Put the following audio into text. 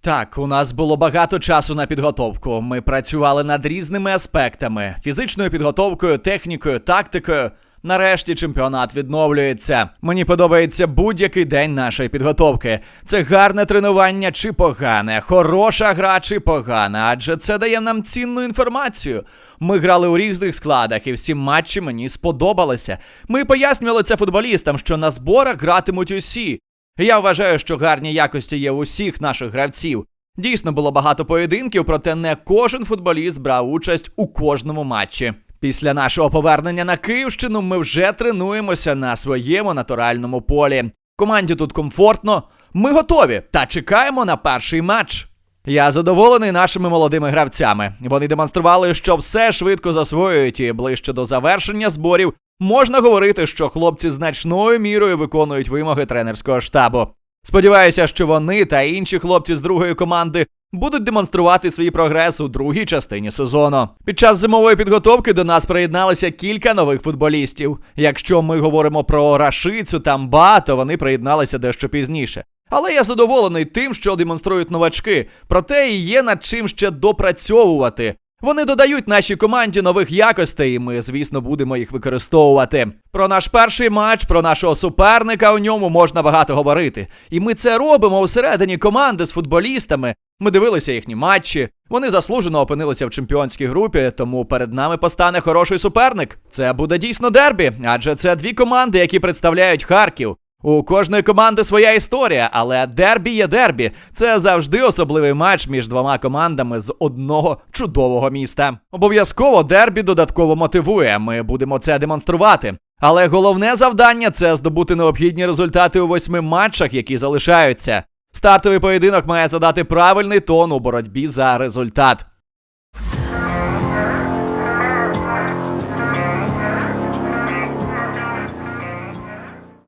Так, у нас було багато часу на підготовку. Ми працювали над різними аспектами: фізичною підготовкою, технікою, тактикою. Нарешті чемпіонат відновлюється. Мені подобається будь-який день нашої підготовки. Це гарне тренування чи погане, хороша гра чи погана, адже це дає нам цінну інформацію. Ми грали у різних складах, і всі матчі мені сподобалися. Ми пояснювали це футболістам, що на зборах гратимуть усі. Я вважаю, що гарні якості є у всіх наших гравців. Дійсно було багато поєдинків, проте не кожен футболіст брав участь у кожному матчі. Після нашого повернення на Київщину ми вже тренуємося на своєму натуральному полі. Команді тут комфортно. Ми готові та чекаємо на перший матч. Я задоволений нашими молодими гравцями. Вони демонстрували, що все швидко засвоюють, і ближче до завершення зборів можна говорити, що хлопці значною мірою виконують вимоги тренерського штабу. Сподіваюся, що вони та інші хлопці з другої команди будуть демонструвати свій прогрес у другій частині сезону. Під час зимової підготовки до нас приєдналися кілька нових футболістів. Якщо ми говоримо про Рашицю та Мба, то вони приєдналися дещо пізніше. Але я задоволений тим, що демонструють новачки, проте і є над чим ще допрацьовувати. Вони додають нашій команді нових якостей, і ми, звісно, будемо їх використовувати. Про наш перший матч, про нашого суперника у ньому можна багато говорити. І ми це робимо усередині команди з футболістами. Ми дивилися їхні матчі. Вони заслужено опинилися в чемпіонській групі, тому перед нами постане хороший суперник. Це буде дійсно дербі, адже це дві команди, які представляють Харків. У кожної команди своя історія, але дербі є дербі. Це завжди особливий матч між двома командами з одного чудового міста. Обов'язково дербі додатково мотивує. Ми будемо це демонструвати. Але головне завдання це здобути необхідні результати у восьми матчах, які залишаються. Стартовий поєдинок має задати правильний тон у боротьбі за результат.